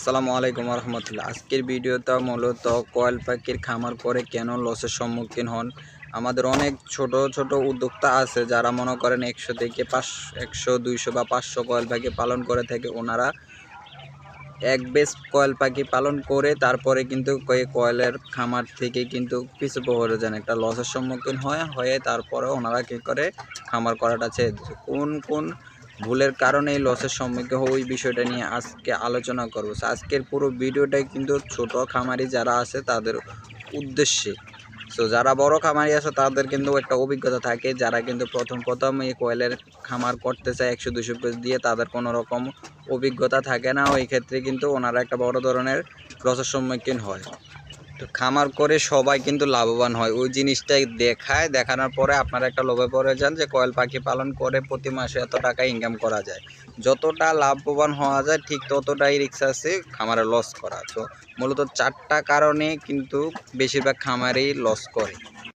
আসসালামু আলাইকুম রহমতুল্লাহ আজকের ভিডিওটা মূলত কয়েল পাখির খামার করে কেন লসের সম্মুখীন হন? আমাদের অনেক ছোট ছোট উদ্যোক্তা আছে যারা মনে করেন একশো থেকে পাঁচ, একশো, দুইশো বা পাঁচশো কয়েল পাখি পালন করে থাকে। ওনারা এক বেশ কয়েল পাখি পালন করে তারপরে কিন্তু কয়ে কয়েলের খামার থেকে কিন্তু পিছু পড়ে যান একটা লসের সম্মুখীন হয়, হয়ে তারপরে ওনারা কী করে খামার করাটা ছেড়ে কোন কোন ভুলের কারণে এই লসের সম্মুখীন হয় ওই বিষয়টা নিয়ে আজকে আলোচনা করব। আজকের পুরো ভিডিওটাই কিন্তু ছোট খামারি যারা আছে তাদের উদ্দেশ্যে। সো যারা বড় খামারি আছে তাদের কিন্তু একটা অভিজ্ঞতা থাকে, যারা কিন্তু প্রথম প্রথম এই কোয়েলের খামার করতে চায় একশো দুশো পিস দিয়ে তাদের কোনো রকম অভিজ্ঞতা থাকে না। ওই ক্ষেত্রে কিন্তু ওনারা একটা বড় ধরনের লসের সম্মুখীন হয়। তো খামার করে সবাই কিন্তু লাভবান হয়। ওই জিনিসটাই দেখায়, দেখানোর পরে আপনারা একটা লোভে পড়ে যান যে কয়েল পাখি পালন করে প্রতি মাসে এত টাকা ইনকাম করা যায়। যতটা লাভবান হওয়া যায়, ঠিক ততটাই রিক্স আছে খামারে লস করা। তো মূলত চারটা কারণে কিন্তু বেশিরভাগ খামারেই লস করে।